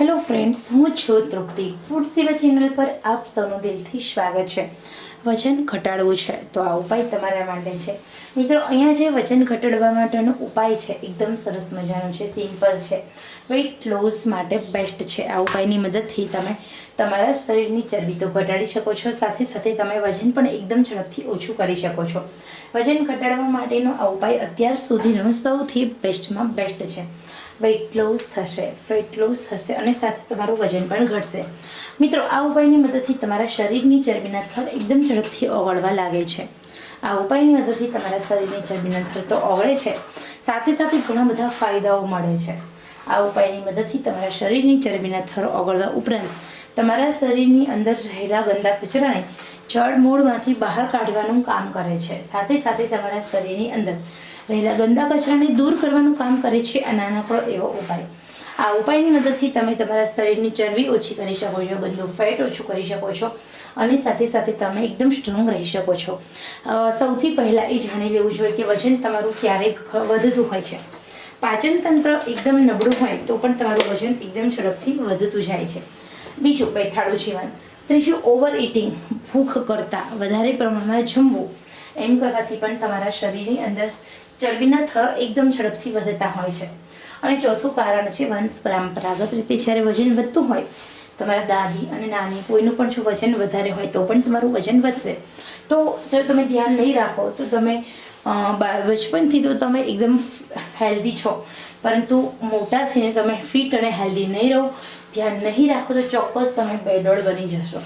Hello friends, હું છું તૃપ્તિ. Food સેવા ચેનલ પર આપ સૌનું દિલથી સ્વાગત છે. વજન ઘટાડવું છે, તો આ ઉપાય તમારા માટે છે. મિત્રો, અહીંયા જે વજન ઘટાડવા માટેનો ઉપાય છે, એકદમ સરસ મજાનો છે સિમ્પલ છે. વેઇટ લોસ માટે બેસ્ટ છે. આ ઉપાયની મદદથી તમે તમારા શરીરની ચરબી તો ઘટાડી શકો છો, સાથે સાથે તમે વજન પણ એકદમ ઝડપથી ઓછું કરી શકો છો. વજન ઘટાડવા માટેનો આ ઉપાય અત્યાર સુધીનો સૌથી બેસ્ટમાં બેસ્ટ છે. વેઇટ લોસ થશે ફેટ લોસ થશે અને સાથે તમારું વજન પણ ઘટશે. મિત્રો, આ ઉપાયની મદદથી તમારા શરીરની ચરબીના થર એકદમ ઝડપથી ઓગળવા લાગે છે. આ ઉપાયની મદદથી તમારા શરીરની ચરબીના થર તો ઓગળે છે. સાથે સાથે ઘણા બધા ફાયદાઓ મળે છે. આ ઉપાયની મદદથી તમારા શરીરની ચરબીના થર ઓગળવા ઉપરાંત તમારા શરીરની અંદર રહેલા ગંદા કચરાને જળ મૂળમાંથી બહાર કાઢવાનું કામ કરે છે. સાથે સાથે તમારા શરીરની અંદર રહેલા ગંદા કચરાને દૂર કરવાનું કામ કરે છે આ નાનકડો એવો ઉપાય. આ ઉપાયની મદદથી તમે તમારા શરીરની ચરબી ઓછી કરી શકો છો, ગંદુ ફેટ ઓછું કરી શકો છો અને સાથે સાથે તમે એકદમ સ્ટ્રોંગ રહી શકો છો. સૌથી પહેલાં એ જાણી લેવું જોઈએ કે વજન તમારું ક્યારેક વધતું હોય છે. પાચન તંત્ર એકદમ નબળું હોય તો પણ તમારું વજન એકદમ ઝડપથી વધતું જાય છે. બીજું બેઠાડું જીવન. ત્રીજું ઓવર ઇટિંગ ભૂખ કરતાં વધારે પ્રમાણમાં જમવું. એમ કરવાથી પણ તમારા શરીરની અંદર ચરબીના થર એકદમ ઝડપથી વધતા હોય છે. અને ચોથું કારણ છે વંશ પરંપરાગત રીતે જ્યારે વજન વધતું હોય, તમારા દાદી અને નાની કોઈનું પણ જો વજન વધારે હોય તો પણ તમારું વજન વધશે. તો જો તમે ધ્યાન નહીં રાખો, તો તમે બચપનથી તો તમે એકદમ હેલ્ધી છો. પરંતુ મોટા થઈને તમે ફિટ અને હેલ્ધી નહીં રહો, ધ્યાન નહીં રાખો, તો ચોક્કસ તમે બેડોળ બની જશો.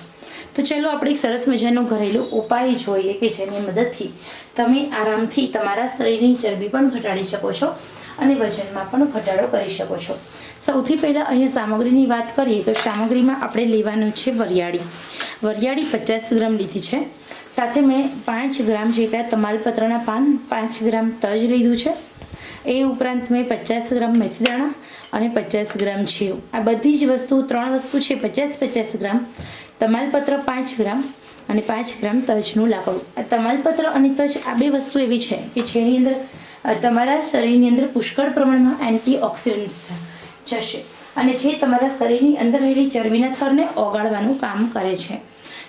તો ચલો આપણે એક સરસ મજાનો ઘરેલું ઉપાય જોઈએ કે જેની મદદથી તમે આરામથી તમારા શરીરની ચરબી પણ ઘટાડી શકો છો અને વજનમાં પણ ઘટાડો કરી શકો છો. સૌથી પહેલાં અહીંયા સામગ્રીની વાત કરીએ તો સામગ્રીમાં આપણે લેવાનું છે વરિયાળી. વરિયાળી પચાસ ગ્રામ લીધી છે. સાથે મેં પાંચ ગ્રામ જેટલા તમાલપત્રના પાન, પાંચ ગ્રામ તજ લીધું છે. એ ઉપરાંત મેં પચાસ ગ્રામ મેથીદાણા અને પચાસ ગ્રામ જીરું. આ બધી જ વસ્તુ ત્રણ વસ્તુ છે, પચાસ પચાસ ગ્રામ તમાલપત્ર, પાંચ ગ્રામ અને પાંચ ગ્રામ તજનું લાકડું. આ તમાલપત્ર અને તજ આ બે વસ્તુ એવી છે કે જેની અંદર તમારા શરીરની અંદર પુષ્કળ પ્રમાણમાં એન્ટીઓક્સિડન્ટ્સ જશે. અને જે તમારા શરીરની અંદર રહેલી ચરબીના થરને ઓગાળવાનું કામ કરે છે.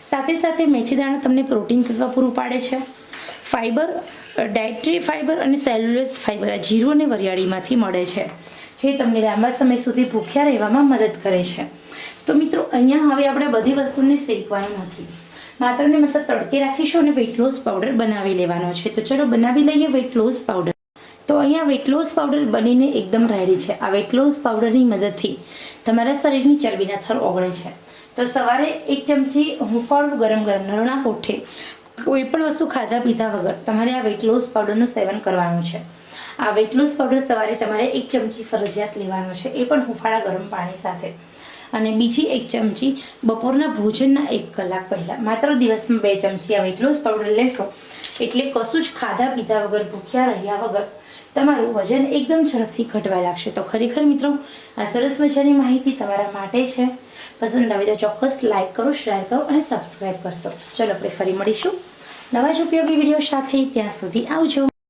સાથે સાથે મેથીદાણા તમને પ્રોટીન તત્વ પૂરું પાડે છે. ફાઇબર ડાયટ્રી ફાઇબર અને સેલ્યુલસ ફાઇબર આ જીરું અને વરિયાળીમાંથી મળે છે, જે તમને લાંબા સમય સુધી ભૂખ્યા રહેવામાં મદદ કરે છે. તો મિત્રો, અહીંયા હવે આપણે બધી વસ્તુને શેકવાનું નથી. માત્ર ને માત્ર તડકે રાખીશું અને વેઇટ લોસ પાવડર બનાવી લેવાનો છે. તો ચલો બનાવી લઈએ વેઇટ લોસ પાવડર તો અહીંયા વેટ લોસ પાવડર બનીને એકદમ રેડી છે. આ વેટ લોસ પાવડરની મદદથી તમારા શરીરની ચરબીના થર ઓગળે છે. તો સવારે એક ચમચી હુંફાળું ગરમ ગરમ નરણા કોઠે કોઈ પણ વસ્તુ ખાધા પીધા વગર તમારે આ વેટ લોસ પાવડરનું સેવન કરવાનું છે. આ વેટ લોસ પાવડર સવારે તમારે એક ચમચી ફરજિયાત લેવાનો છે. એ પણ હુંફાળા ગરમ પાણી સાથે. અને બીજી એક ચમચી બપોરના ભોજનના એક કલાક પહેલાં. માત્ર દિવસમાં બે ચમચી આ વેટ લોસ પાવડર લેશો એટલે કશું જ ખાધા પીધા વગર, ભૂખ્યા રહ્યા વગર તમારું વજન એકદમ ઝડપથી ઘટવા લાગશે. તો ખરેખર મિત્રો, આ સરસ મજાની માહિતી તમારા માટે છે. પસંદ આવે તો ચોક્કસ લાઇક કરો, શેર કરો અને સબસ્ક્રાઈબ કરશો. ચલો, આપણે ફરી મળીશું. નવા જ ઉપયોગી વીડિયો સાથે ત્યાં સુધી આવજો.